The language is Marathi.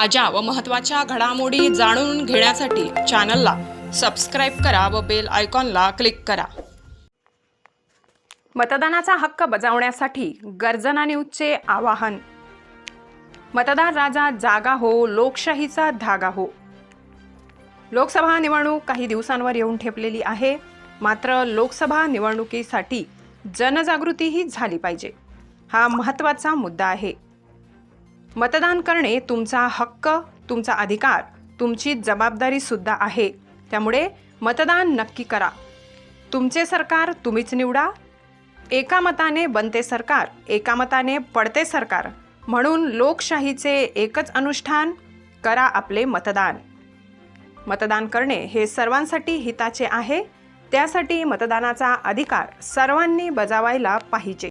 ताज्या व महत्त्वाच्या घडामोडी जाणून घेण्यासाठी चॅनलला सबस्क्राईब करा व बेल आयकॉनला क्लिक करा. मतदानाचा हक्क बजावण्यासाठी गर्जना न्यूजचे आवाहन. मतदार राजा जागा हो लोकशाहीचा धागा हो. लोकसभा निवडणूक काही दिवसांवर येऊन ठेपलेली आहे. मात्र लोकसभा निवडणुकीसाठी जनजागृतीही झाली पाहिजे. हा महत्त्वाचा मुद्दा आहे. मतदान करणे तुमचा हक्क तुमचा अधिकार तुमची जबाबदारी सुद्धा आहे. त्यामुळे मतदान नक्की करा. तुमचे सरकार तुम्हीच निवडा. एका मताने बनते सरकार एका मताने पडते सरकार. म्हणून लोकशाहीचे एकच अनुष्ठान करा आपले मतदान. मतदान करणे हे सर्वांसाठी हिताचे आहे. त्यासाठी मतदानाचा अधिकार सर्वांनी बजावायला पाहिजे.